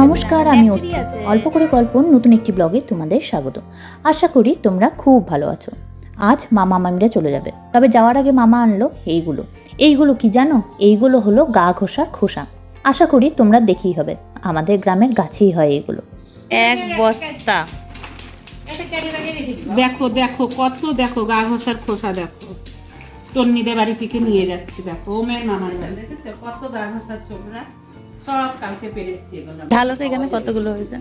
নমস্কার আমি অর্থি অল্প করে গল্প নতুন একটি ব্লগে তোমাদের স্বাগত। আশা করি তোমরা খুব ভালো আছো। আজ মামা মামিরা চলে যাবে। তবে যাওয়ার আগে মামা আনলো এইগুলো। এইগুলো কি জানো? এইগুলো হলো গা ঘষার খোসা। আশা করি তোমরা দেখেই হবে। আমাদের গ্রামের গাছেই হয় এগুলো এক বস্তা। দেখো দেখো কত দেখো গা ঘষার খোসা দেখো। তন্নিদের বাড়ি থেকে নিয়ে যাচ্ছি দেখো। ওমের মামার বাড়ি। দেখেছ? কত গা ঘষার চোখরা সব কালকে পেরেছি এগুলো। ঢালো তো এখানে কতগুলো হয়েছে?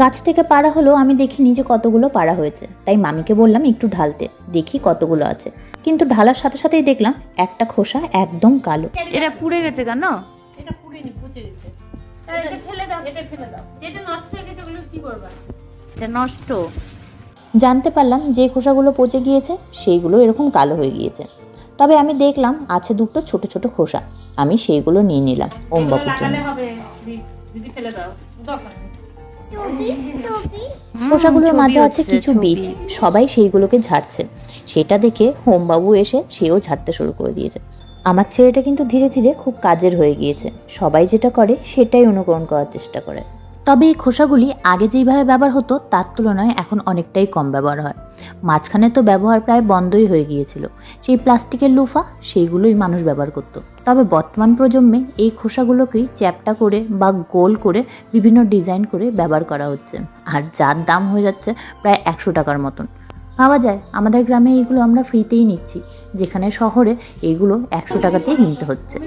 গাছ থেকে পাড়া হলো আমি দেখিনি যে কতগুলো পাড়া হয়েছে। তাই মামিকে বললাম একটু ঢালতে দেখি কতগুলো আছে। কিন্তু ঢালার সাথে সাথেই দেখলাম একটা খোসা একদম কালো। এটা পুড়ে গেছে কেন? এটা পুড়েনি পচে গেছে। এটা ফেলে দাও এটা ফেলে দাও। এটা নষ্ট হয়ে গেছে ওগুলো কি করবা? এটা নষ্ট। জানতে পারলাম যে খোসাগুলো পচে গিয়েছে সেইগুলো এরকম কালো হয়ে গিয়েছে। তবে আমি দেখলাম আছে দুটো ছোট ছোট খোসা। আমি সেইগুলো নিয়ে নিলাম ওম বাবুর জন্য। খোসাগুলোর মাঝে আছে কিছু বীজ। সবাই সেইগুলোকে ঝাড়ছে। সেটা দেখে হোমবাবু এসে সেও ঝাড়তে শুরু করে দিয়েছে। আমার ছেলেটা কিন্তু ধীরে ধীরে খুব কাজের হয়ে গিয়েছে। সবাই যেটা করে সেটাই অনুকরণ করার চেষ্টা করে। তবে এই খোসাগুলি আগে যেইভাবে ব্যবহার হতো, তার তুলনায় এখন অনেকটাই কম ব্যবহার হয়। মাঝখানে তো ব্যবহার প্রায় বন্ধই হয়ে গিয়েছিল। সেই প্লাস্টিকের লুফা, সেইগুলোই মানুষ ব্যবহার করত। তবে বর্তমান প্রজন্মে এই খোসাগুলোকেই চ্যাপটা করে বা গোল করে বিভিন্ন ডিজাইন করে ব্যবহার করা হচ্ছে। আর যার দাম হয়ে যাচ্ছে প্রায় একশো টাকার মতন। ভাবা যায়, আমাদের গ্রামে এইগুলো আমরা ফ্রিতেই নিচ্ছি। যেখানে শহরে এইগুলো একশো টাকাতেই কিনতে হচ্ছে।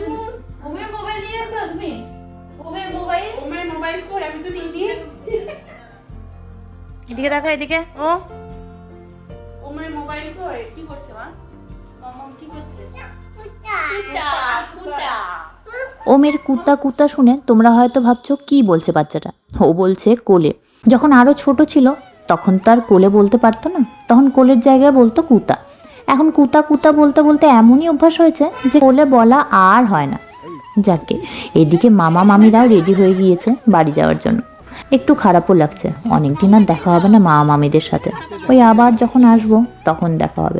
এদিকে দেখো এদিকে। ও। ওমের মোবাইল কই? কি করছে মা? ওমের কুত্তা কুত্তা শুনে তোমরা হয়তো ভাবছ কি বলছে বাচ্চাটা? ও বলছে কোলে। যখন আরও ছোট ছিল তখন তো আর কোলে বলতে পারতো না। তখন কোলের জায়গায় বলতো কুতা এখন কুতা কুতা বলতে বলতে এমনই অভ্যাস হয়েছে যে কোলে বলা আর হয় না। যাকে এদিকে মামা মামিরাও রেডি হয়ে গিয়েছে বাড়ি যাওয়ার জন্য। একটু খারাপও লাগছে। অনেক দিন আর দেখা হবে না মামা মামিদের সাথে। ওই আবার যখন আসব তখন দেখা হবে।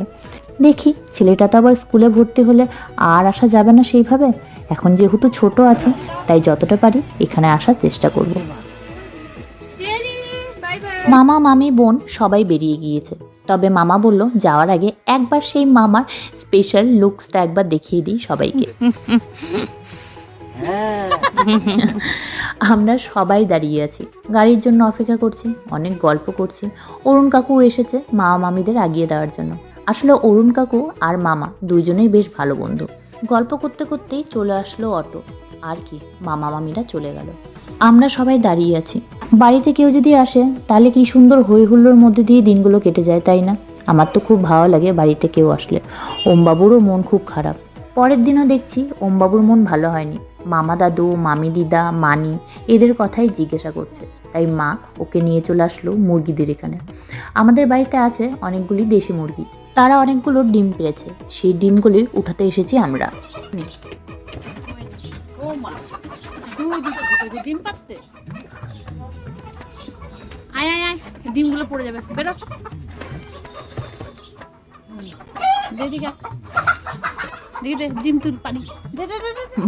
দেখি ছেলেটা তো আবার স্কুলে ভর্তি হলে আর আসা যাবে না সেইভাবে? এখন যেহেতু ছোট আছে তাই যতটা পারি এখানে আসার চেষ্টা করব। মামা মামি বোন সবাই বেরিয়ে গিয়েছে। তবে মামা বলল যাওয়ার আগে একবার সেই মামার স্পেশাল লুকসটা একবার দেখিয়ে দিই সবাইকে। আমরা সবাই দাঁড়িয়ে আছি। গাড়ির জন্য অপেক্ষা করছি, অনেক গল্প করছি। অরুণ কাকু এসেছে মামা মামিদের আগিয়ে দেওয়ার জন্য। আসলে অরুণ কাকু আর মামা দুইজনেই বেশ ভালো বন্ধু। গল্প করতে করতেই চলে আসলো অটো। আর কি, মামা মামিরা চলে গেল। আমরা সবাই দাঁড়িয়ে আছি। বাড়িতে কেউ যদি আসে, তাহলে কি সুন্দর হই হুল্লোর মধ্যে দিয়ে দিনগুলো কেটে যায়, তাই না? আমার তো খুব ভালো লাগে বাড়িতে কেউ আসলে। ওমবাবুরও মন খুব খারাপ। পরের দিনও দেখছি ওমবাবুর মন ভালো হয়নি। মামা দাদু, মামি দিদা, মানি এদের কথাই জিজ্ঞাসা করছে। তাই মা ওকে নিয়ে চলে আসলো মুরগিদের এখানে। আমাদের বাড়িতে আছে অনেকগুলি দেশি মুরগি। তারা অনেকগুলো ডিম পেরেছে। সেই ডিমগুলি উঠাতে এসেছি আমরা। ডিমগুলো পড়ে যাবে। বেরো। দিদিকে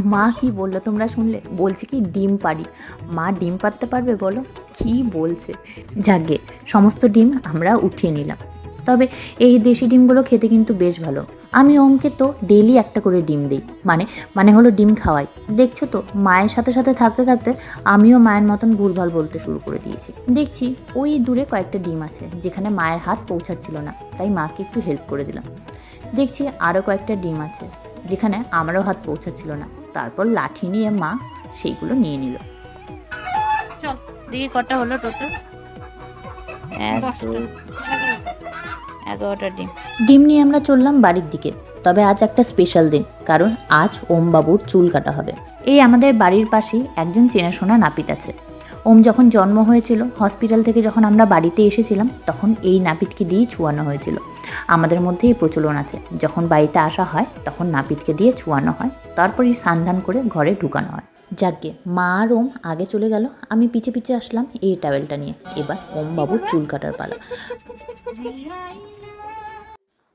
মা কি বলল? তোমরা শুনলে? বলছে কি, ডিম পারি মা ডিম পারতে পারবে বলো? কি বলছে? যাকে সমস্ত ডিম আমরা উঠিয়ে নিলাম। তবে এই দেশি ডিমগুলো খেতে কিন্তু বেশ ভালো। আমি ওমকে তো ডেলি একটা করে ডিম দিই। মানে মানে হলো ডিম খাওয়াই। দেখছ তো, মায়ের সাথে সাথে থাকতে থাকতে আমিও মায়ের মতন ভুলভাল বলতে শুরু করে দিয়েছি। দেখছি, ওই দূরে কয়েকটা ডিম আছে, যেখানে মায়ের হাত পৌঁছাচ্ছিল না। তাই মাকে একটু হেল্প করে দিলাম। দেখছি আরও কয়েকটা ডিম আছে। যেখানে আমারও হাত পৌঁছাচ্ছিল না। তারপর লাঠি নিয়ে মা সেইগুলো নিয়ে নিল। চল দিকে কটা হলো টোটাল এগারোটা ডিম। ডিম নিয়ে আমরা চললাম বাড়ির দিকে। তবে আজ একটা স্পেশাল দিন কারণ আজ ওম বাবুর চুল কাটা হবে। এই আমাদের বাড়ির পাশেই একজন চেনাশোনা নাপিত আছে। ওম যখন জন্ম হয়েছিল হসপিটাল থেকে যখন আমরা বাড়িতে এসেছিলাম তখন এই নাপিতকে দিয়েই ছুয়ানো হয়েছিল। আমাদের মধ্যে এই প্রচলন আছে যখন বাড়িতে আসা হয় তখন নাপিতকে দিয়ে ছুয়ানো হয় তারপরই সান্ধান করে ঘরে ঢুকানো হয়। যাকে মা আর ওম আগে চলে গেল আমি পিছে পিছে আসলাম এই টাওয়েলটা নিয়ে। এবার ওম বাবুর চুল কাটার পালা।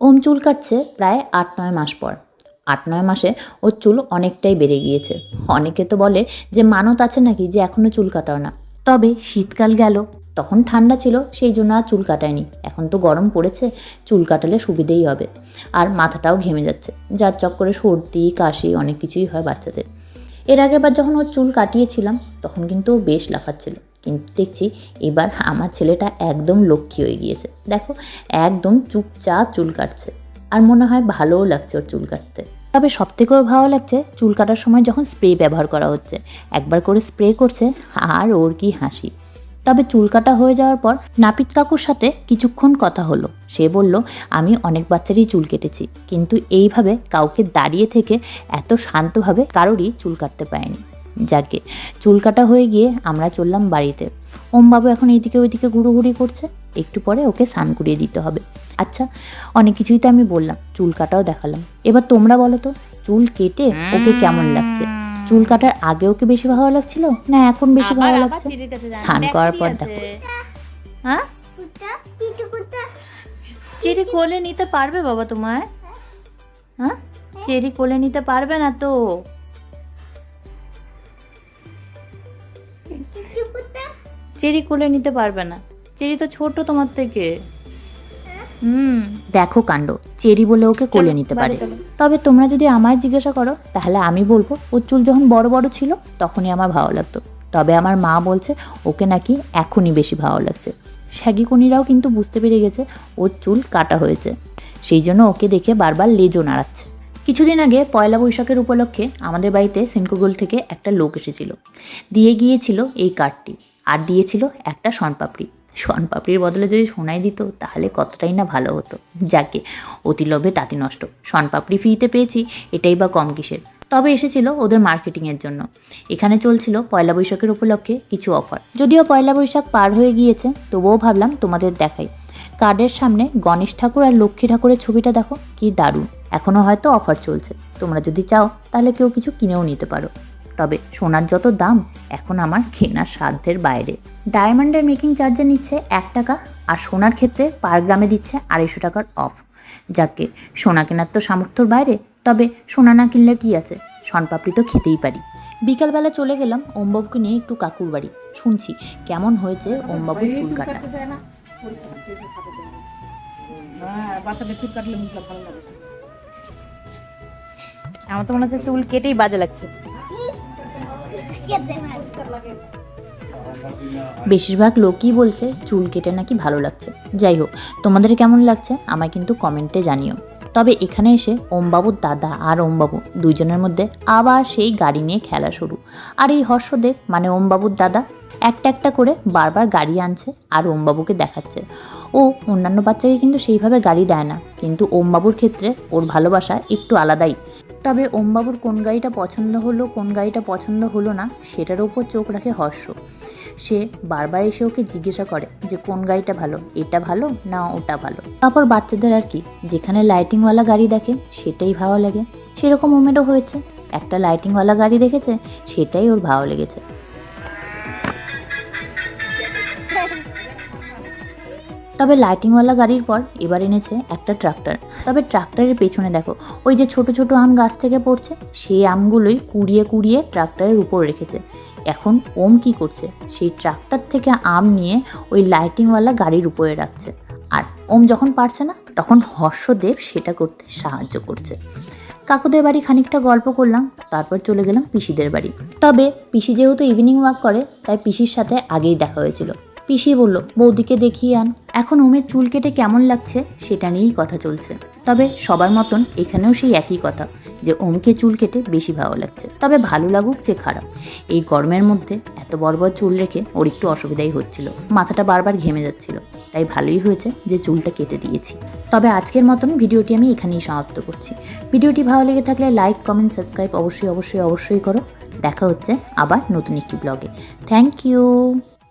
ওম চুল কাটছে প্রায় আট নয় মাস পর। আট, নয় মাসে ওর চুল অনেকটাই বেড়ে গিয়েছে। অনেকে তো বলে যে, মানত আছে নাকি যে এখনও চুল কাটাও না। তবে শীতকাল গেল, তখন ঠান্ডা ছিল, সেই জন্য আর চুল কাটায়নি। এখন তো গরম পড়েছে, চুল কাটালে সুবিধেই হবে। আর মাথাটাও ঘেমে যাচ্ছে যার চক্করে সর্দি, কাশি অনেক কিছুই হয় বাচ্চাদের। এর আগেবার যখন ওর চুল কাটিয়েছিলাম, তখন কিন্তু বেশ লাফাচ্ছিল। কিন্তু দেখছি, এবার আমার ছেলেটা একদম লক্ষ্মী হয়ে গিয়েছে। দেখো, একদম চুপচাপ চুল কাটছে। আর মনে হয় ভালোও লাগছে ওর চুল কাটতে। তবে সবথেকে ওর ভালো লাগছে চুল কাটার সময় যখন স্প্রে ব্যবহার করা হচ্ছে। একবার করে স্প্রে করছে আর ওর কি হাসি। তবে চুল কাটা হয়ে যাওয়ার পর নাপিত কাকুর সাথে কিছুক্ষণ কথা হলো। সে বলল, আমি অনেক বাচ্চারই চুল কেটেছি, কিন্তু এইভাবে কাউকে দাঁড়িয়ে থেকে এত শান্তভাবে কারোরই চুল কাটতে পারেনি। যাকে। চুল কাটা হয়ে গিয়ে আমরা চললাম বাড়িতে। ওমবাবু এখন এইদিকে ওইদিকে ঘুরোঘুরি করছে। একটু পরে ওকে স্নান করিয়ে দিতে হবে। আচ্ছা অনেক কিছুই তো আমি বললাম। চুল কাটাও দেখালাম। এবার তোমরা বলো তো চুল কেটে ওকে কেমন লাগছে? চুল কাটার আগে ওকে বেশি ভালো লাগছিল? না এখন বেশি ভালো লাগছে? স্নান করার পর দেখো। হ্যাঁ? চেরি কোলে নিতে পারবে বাবা তোমায়? হ্যাঁ? চেরি কোলে নিতে পারবে না তো? চেরি কোলে নিতে পারবে না। চেরি তো ছোট তোমার থেকে। হুম। দেখো কাণ্ড চেরি বলে ওকে কোলে নিতে পারে। তবে তোমরা যদি আমায় জিজ্ঞাসা করো তাহলে আমি বলব ওর চুল যখন বড় বড় ছিল তখনই আমার ভালো লাগতো। তবে আমার মা বলছে ওকে নাকি এখনই বেশি ভালো লাগছে। শ্যাগিকনিরাও কিন্তু বুঝতে পেরে গেছে ওর চুল কাটা হয়েছে। সেই জন্য ওকে দেখে বারবার লেজও নাড়াচ্ছে। কিছুদিন আগে পয়লা বৈশাখের উপলক্ষে আমাদের বাড়িতে সিনকুগোল থেকে একটা লোক এসেছিল। দিয়ে গিয়েছিল এই কার্ডটি আর দিয়েছিল একটা শনপাপড়ি। শনপাপড়ির বদলে যদি সোনাই দিত, তাহলে কতটাই না ভালো হতো। যাকে, অতি লোভে তাঁতি নষ্ট। শনপাপড়ি ফ্রিতে পেয়েছি, এটাই বা কম কিসের। তবে এসেছিল ওদের মার্কেটিংয়ের জন্য। এখানে চলছিল পয়লা বৈশাখের উপলক্ষে কিছু অফার। যদিও পয়লা বৈশাখ পার হয়ে গিয়েছে, তবুও ভাবলাম তোমাদের দেখাই। কার্ডের সামনে গণেশ ঠাকুর আর লক্ষ্মী ঠাকুরের ছবিটা দেখো, কি দারুণ। এখনও হয়তো অফার চলছে। তোমরা যদি চাও, তাহলে কেউ কিছু কিনেও নিতে পারো। তবে সোনার যত দাম এখন আমার কেনার সাধ্যের বাইরে। ডায়মন্ডের মেকিং চার্জে নিচ্ছে এক টাকা আর সোনার ক্ষেত্রে পার গ্রামে দিচ্ছে আড়াইশো টাকার অফ। যাকে সোনা কেনার তো সামর্থ্যর বাইরে তবে সোনা না কিনলে কি আছে? শনপাপড়ি তো খেতেই পারি। বিকালবেলা চলে গেলাম ওমবাবুকে নিয়ে একটু কাকুর বাড়ি। শুনছি কেমন হয়েছে ওমবাবুর চুল কাটা। হ্যাঁ আমার তো মনে হচ্ছে চুল কেটেই বাজে লাগছে। বেশিরভাগ লোকই বলছে চুল কেটে নাকি ভালো লাগছে। যাই হোক, তোমাদের কেমন লাগছে আমায় কিন্তু কমেন্টে জানিও। তবে এখানে এসে ওমবাবুর দাদা আর ওমবাবু দুইজনের মধ্যে আবার সেই গাড়ি নিয়ে খেলা শুরু। আর এই হর্ষদেব মানে ওমবাবুর দাদা, একটা একটা করে বারবার গাড়ি আনছে আর ওমবাবুকে দেখাচ্ছে। ও, অন্যান্য বাচ্চাকে কিন্তু সেইভাবে গাড়ি দেয় না, কিন্তু ওমবাবুর ক্ষেত্রে ওর ভালোবাসা একটু আলাদাই। তবে ওমবাবুর কোন গাড়িটা পছন্দ হলো, কোন গাড়িটা পছন্দ হলো না, সেটার উপর চোখ রাখে হর্ষ। সে বারবার এসে ওকে জিজ্ঞাসা করে যে কোন গাড়িটা ভালো, এটা ভালো না ওটা ভালো? তারপর বাচ্চাদের আর কি, যেখানে লাইটিংওয়ালা গাড়ি দেখে, সেটাই ভালো লাগে। সেরকম ওমেরও হয়েছে। একটা লাইটিংওয়ালা গাড়ি দেখেছে, সেটাই ওর ভালো লেগেছে। তবে লাইটিংওয়ালা গাড়ির পর এবার এনেছে একটা ট্রাক্টর তবে ট্রাক্টরের পেছনে দেখো, ওই যে ছোট ছোট আম গাছ থেকে পড়ছে, সেই আমগুলোই কুড়িয়ে কুড়িয়ে ট্রাক্টরের উপর রেখেছে। এখন ওম কি করছে? সেই ট্রাক্টর থেকে আম নিয়ে ওই লাইটিংওয়ালা গাড়ির উপরে রাখছে। আর ওম যখন পারছে না, তখন হর্ষদেব সেটা করতে সাহায্য করছে। কাকুদের বাড়ি খানিকটা গল্প করলাম, তারপর চলে গেলাম পিসিদের বাড়ি। তবে পিসি যেহেতু ইভিনিং ওয়াক করে, তাই পিসির সাথে আগেই দেখা হয়েছিল। পিসি বলল, বৌদিকে দেখিয়ে আন। এখন ওমের চুল কেটে কেমন লাগছে সেটা নিয়েই কথা চলছে। তবে সবার মতন এখানেও সেই একই কথা, যে ওমকে চুল কেটে বেশি ভালো লাগছে। তবে ভালো লাগুক যে খারাপ। এই গরমের মধ্যে এত বড় বড় চুল রেখে ওর একটু অসুবিধাই হচ্ছিল। মাথাটা বারবার ঘেমে যাচ্ছিল। তাই ভালোই হয়েছে যে চুলটা কেটে দিয়েছি। তবে আজকের মতন ভিডিওটি আমি এখানেই সমাপ্ত করছি। ভিডিওটি ভালো লেগে থাকলে লাইক, কমেন্ট, সাবস্ক্রাইব অবশ্যই অবশ্যই অবশ্যই করো। দেখা হচ্ছে আবার নতুন একটি ব্লগে। Thank you.